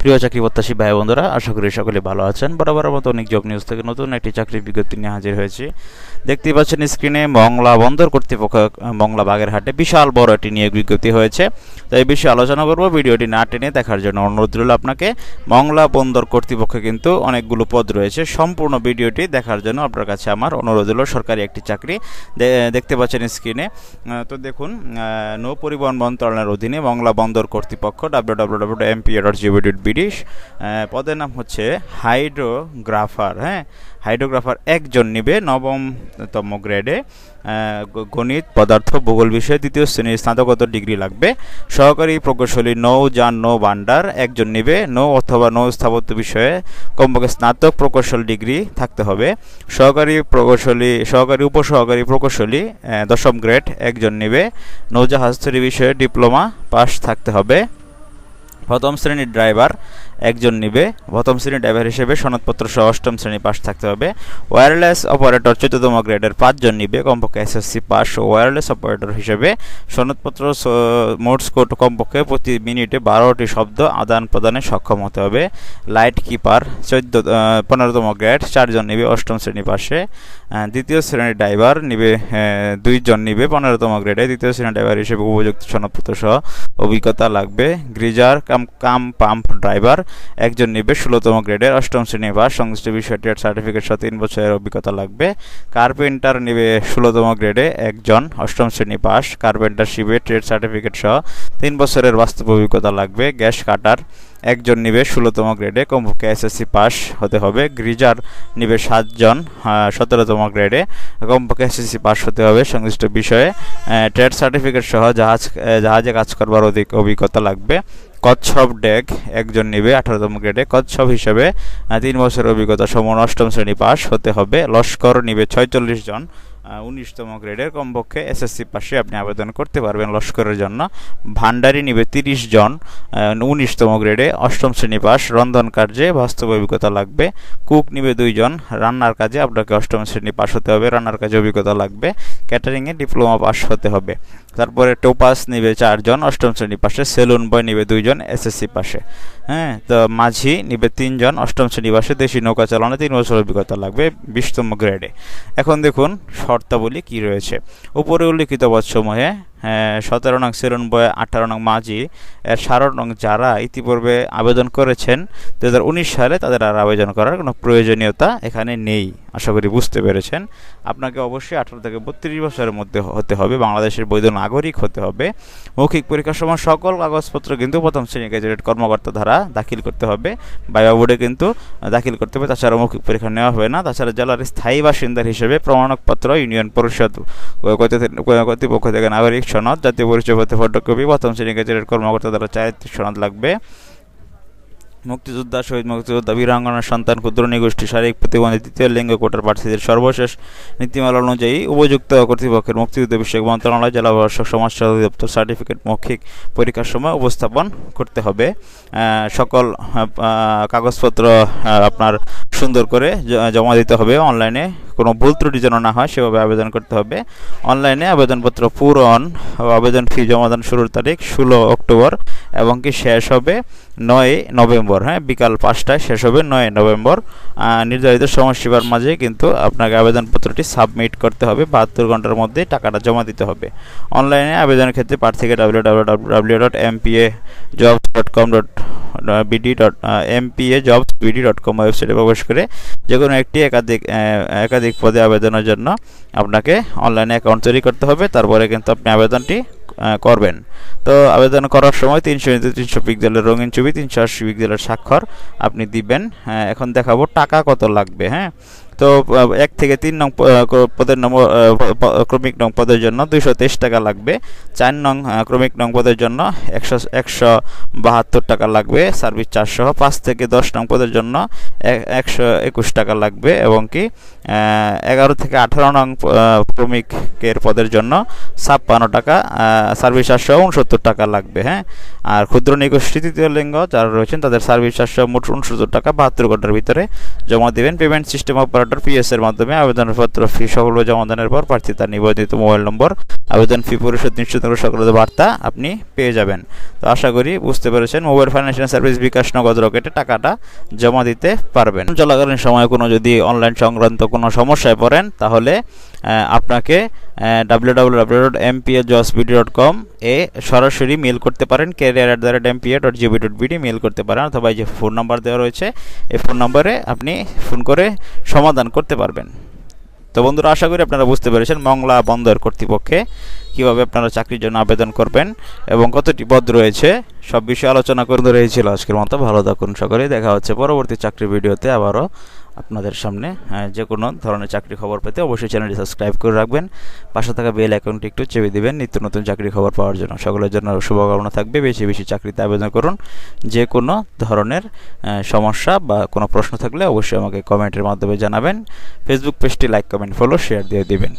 প্রিয় চাকরি প্রত্যাশী ভাই বন্ধুরা আশা করি সকলে ভালো আছেন। বরাবর মতো অনেক জব নিউজ থেকে নতুন একটি চাকরির বিজ্ঞপ্তি নিয়ে হাজির হয়েছে। দেখতেই পাচ্ছেন স্ক্রিনে মংলা বন্দর কর্তৃপক্ষ, মংলা বাগেরহাটে বিশাল বড় একটি নিয়োগ বিজ্ঞপ্তি হয়েছে। তো এই বিষয়ে আলোচনা করব ভিডিওটি না টেনে দেখার জন্য অনুরোধ রইল আপনাকে। মংলা বন্দর কর্তৃপক্ষে কিন্তু অনেকগুলো পদ রয়েছে। সম্পূর্ণ ভিডিওটি দেখার জন্য আপনার কাছে আমার অনুরোধ হলো সরকারি একটি চাকরি। দেখতে পাচ্ছেন স্ক্রিনে তো দেখুন নৌ পরিবহন মন্ত্রণালয়ের অধীনে মংলা বন্দর কর্তৃপক্ষ W W W dot dot GB বিডিশ পদের নাম হচ্ছে হাইড্রোগ্রাফার হ্যাঁ? হাইড্রোগ্রাফার একজন নিবে নবমতম গ্রেডে। গণিত, পদার্থ, ভূগোল বিষয়ে দ্বিতীয় শ্রেণির স্নাতকোত্তর ডিগ্রি লাগবে। সহকারী প্রকৌশলী নৌ, যান, নৌ, ভান্ডার, একজন নিবে নৌ অথবা নৌ স্থাপত্য বিষয়ে কমপক্ষে স্নাতক প্রকৌশল ডিগ্রি থাকতে হবে। সহকারী প্রকৌশলী, সহকারী, উপসহকারী প্রকৌশলী দশম গ্রেড, একজন নিবে। নৌজাহাজ বিষয়ে ডিপ্লোমা পাস থাকতে হবে। প্রথম শ্রেণির ড্রাইভার একজন নিবে। প্রথম শ্রেণির ড্রাইভার হিসেবে সনদপত্র সহ অষ্টম শ্রেণি পাস থাকতে হবে। ওয়্যারলেস অপারেটর চতুর্থম গ্রেডের পাঁচজন নিবে। কমপক্ষে এসএসসি পাস ও ওয়্যারলেস অপারেটর হিসেবে সনদপত্র মোটস কোড কমপক্ষে প্রতি মিনিটে বারোটি শব্দ আদান প্রদানে সক্ষম হতে হবে। লাইট কিপার চোদ্দ পনেরোতম গ্রেড চারজন নিবে অষ্টম শ্রেণি পাশে দ্বিতীয় শ্রেণির ড্রাইভার নিবে দুইজন নিবে পনেরোতম গ্রেডে দ্বিতীয় শ্রেণির ড্রাইভার হিসেবে উপযুক্ত সনদপত্র সহ অভিজ্ঞতা লাগবে। Greaser cum cum pump driver একজন নিবে ষোলোতম গ্রেডের অষ্টম শ্রেণি বা সংশ্লিষ্ট বিষয় ট্রেড সার্টিফিকেট সহ তিন বছরের অভিজ্ঞতা লাগবে। কার্পেন্টার নিবে ষোলোতম গ্রেডে একজন অষ্টম শ্রেণি পাস কার্পেন্টারশিপে ট্রেড সার্টিফিকেট সহ তিন বছরের বাস্তব অভিজ্ঞতা লাগবে। গ্যাস কাটার একজন নিবে ষোলোতম গ্রেডে, কমপক্ষে এসএসসি পাস হতে হবে। গ্রিজার নিবে সাতজন সতেরোতম গ্রেডে, কমপক্ষে এসএসসি পাস হতে হবে। সংশ্লিষ্ট বিষয়ে ট্রেড সার্টিফিকেট সহ জাহাজ জাহাজে কাজ করবার অধিক অভিজ্ঞতা লাগবে। কচ্ছপ ডেক একজন নিবে আঠারোতম গ্রেডে। কচ্ছপ হিসেবে তিন বছরের অভিজ্ঞতা, সমান অষ্টম শ্রেণি পাস হতে হবে। লস্কর নিবে ছয়চল্লিশ জন। উনিশতম গ্রেডের কমপক্ষে এসএসসি পাশে আপনি আবেদন করতে পারবেন লস্করের জন্য। ভান্ডারি নিবে তিরিশ জন উনিশতম গ্রেডে অষ্টম শ্রেণি পাস রন্ধন কার্যে বাস্তব অভিজ্ঞতা লাগবে। কুক নিবে দুইজন রান্নার কাজে আপনাকে অষ্টম শ্রেণি পাস হতে হবে, রান্নার কাজে অভিজ্ঞতা লাগবে ক্যাটারিংয়ে ডিপ্লোমা পাস হতে হবে। তারপরে টোপাস নিবে চারজন অষ্টম শ্রেণি পাশে সেলুন বয় নিবে দুইজন এসএসসি পাশে। হ্যাঁ তো মাঝি নিবে তিনজন, অষ্টম শ্রেণি বাসে দেশি নৌকা চালানো তিন বছর অভিজ্ঞতা লাগবে, বিশতম গ্রেডে এখন দেখুন শর্তাবলী কি রয়েছে। উপরে উল্লিখিত পদসমূহে সতেরো নং সেরন বয় আঠারো নং মাঝি, এর নং যারা ইতিপূর্বে আবেদন করেছেন দু হাজার উনিশ সালে তাদের আর আবেদন করার কোনো প্রয়োজনীয়তা এখানে নেই। আশা করি বুঝতে পেরেছেন। আপনাকে অবশ্যই আঠারো থেকে বত্রিশ বছরের মধ্যে হতে হবে, বাংলাদেশের বৈধ নাগরিক হতে হবে। মৌখিক পরীক্ষার সময় সকল কাগজপত্র কিন্তু প্রথম শ্রেণি গ্যাজেটেড কর্মকর্তা দ্বারা দাখিল করতে হবে। বায়ু বোর্ডে কিন্তু দাখিল করতে হবে, তাছাড়া মৌখিক পরীক্ষা নেওয়া হবে না। তাছাড়া জেলার স্থায়ী বাসিন্দার হিসেবে প্রমাণপত্র ইউনিয়ন পরিষদ কর্তৃপক্ষ থেকে নাগরিক সনদ, জাতীয় পরিচয়পত্র ফটোকপি, প্রথম শ্রেণি গ্যাজেটেড কর্মকর্তা দ্বারা চারিত্রিক সনদ লাগবে। মুক্তিযোদ্ধা, শহীদ মুক্তিযোদ্ধা বীরাঙ্গনার সন্তান, ক্ষুদ্র নিগোষ্ঠী, শারীরিক প্রতিবন্ধী তৃতীয় লিঙ্গ কোটার প্রার্থীদের সর্বশেষ নীতিমালা অনুযায়ী উপযুক্ত কর্তৃপক্ষের মুক্তিযুদ্ধ বিষয়ক মন্ত্রণালয়, জেলা প্রশাসক সমাজ অধিদপ্তর সার্টিফিকেট মৌখিক পরীক্ষার সময় উপস্থাপন করতে হবে। সকল কাগজপত্র আপনার সুন্দর করে জমা দিতে হবে অনলাইনে। কোনো ভুল ত্রুটি যেন না হয়, সেভাবে আবেদন করতে হবে। অনলাইনে আবেদনপত্র পূরণ আবেদন ফি জমাদান শুরুর তারিখ ষোলো অক্টোবর। এবং কি শেষ হবে নয় নভেম্বর হ্যাঁ? বিকাল পাঁচটায় শেষ হবে নয় নভেম্বর। নির্ধারিত সময়সীমার মাঝে কিন্তু আপনাকে আবেদনপত্রটি সাবমিট করতে হবে। বাহাত্তর ঘণ্টার মধ্যে টাকাটা জমা দিতে হবে। অনলাইনে আবেদনের ক্ষেত্রে প্রার্থীকে W W W dot M P A jobs dot com dot BD dot M P A jobs BD dot com ওয়েবসাইটে প্রবেশ করে যে কোনো একটি একাধিক একাধিক পদে আবেদনের জন্য আপনাকে অনলাইনে অ্যাকাউন্ট তৈরি করতে হবে। তারপরে কিন্তু আপনি আবেদনটি করবেন। তো আবেদন করার সময় তিনশো তিনশো পিক্সেলের রঙিন ছবি, তিনশো আশি পিক্সেলের স্বাক্ষর আপনি দিবেন। এখন দেখাবো টাকা কত লাগবে হ্যাঁ? তো এক থেকে তিন নং পদের নম্বর ক্রমিক নং পদের জন্য দুইশো তেইশ টাকা লাগবে। চার নং ক্রমিক নং পদের জন্য একশো একশো বাহাত্তর টাকা লাগবে। সার্ভিস চারশো পাঁচ থেকে দশ নং পদের জন্য একশো একুশ টাকা লাগবে এবং কি এগারো থেকে আঠারো নং ক্রমিকের পদের জন্য ছাপ্পান্ন টাকা সার্ভিস চারশো উনসত্তর টাকা লাগবে হ্যাঁ? আর ক্ষুদ্র নিগোষ্ঠী তৃতীয় লিঙ্গ যারা রয়েছেন তাদের সার্ভিস চারশো মোট উনসত্তর টাকা বাহাত্তর ঘণ্টার ভিতরে জমা দেবেন। পেমেন্ট সিস্টেম অপারেটর পিএস এর মাধ্যমে আবেদনপত্র ফি সকল জমাদানের পর প্রার্থী তার নিবন্ধিত মোবাইল নম্বর আবেদন ফি পরিশোধ নিশ্চিত সকল বার্তা আপনি পেয়ে যাবেন। তো আশা করি বুঝতে পেরেছেন মোবাইল ফাইন্যান্সিয়াল সার্ভিস বিকাশ নগদ রকেটে টাকাটা জমা দিতে পারবেন। চলাকালীন সময়ে কোনো যদি অনলাইন সংক্রান্ত কোনো সমস্যায় পড়েন, তাহলে আপনাকে ডাব্লিউ ডট ডট কম এ সরাসরি মেল করতে পারেন career at the rate dot dot mail করতে পারেন, অথবা এই যে ফোন নাম্বার দেওয়া রয়েছে, এই ফোন নম্বরে আপনি ফোন করে সমাধান করতে পারবেন। তো বন্ধুরা, আশা করি আপনারা বুঝতে পেরেছেন মংলা বন্দর কর্তৃপক্ষে কীভাবে আপনারা চাকরির জন্য আবেদন করবেন এবং কতটি পদ রয়েছে, সব বিষয়ে আলোচনা করে রয়েছিল আজকের মতো। ভালো থাকুন সকলেই, দেখা হচ্ছে পরবর্তী চাকরির ভিডিওতে আবারও। আপনাদের সামনে আহ, যে কোনো ধরনের চাকরি খবর পেতে অবশ্যই চ্যানেলটি সাবস্ক্রাইব করে রাখবেন। পাশে থাকা বেল অ্যাকাউন্টটি একটু চেপে দিবেন নিত্য নতুন চাকরি খবর পাওয়ার জন্য। সকলের জন্য শুভকামনা থাকবে। বেশি বেশি চাকরিতে আবেদন করুন। যে কোনো ধরনের সমস্যা বা কোনো প্রশ্ন থাকলে অবশ্যই আমাকে কমেন্টের মাধ্যমে জানাবেন। ফেসবুক পেজটি লাইক কমেন্ট ফলো শেয়ার দিয়ে দিবেন।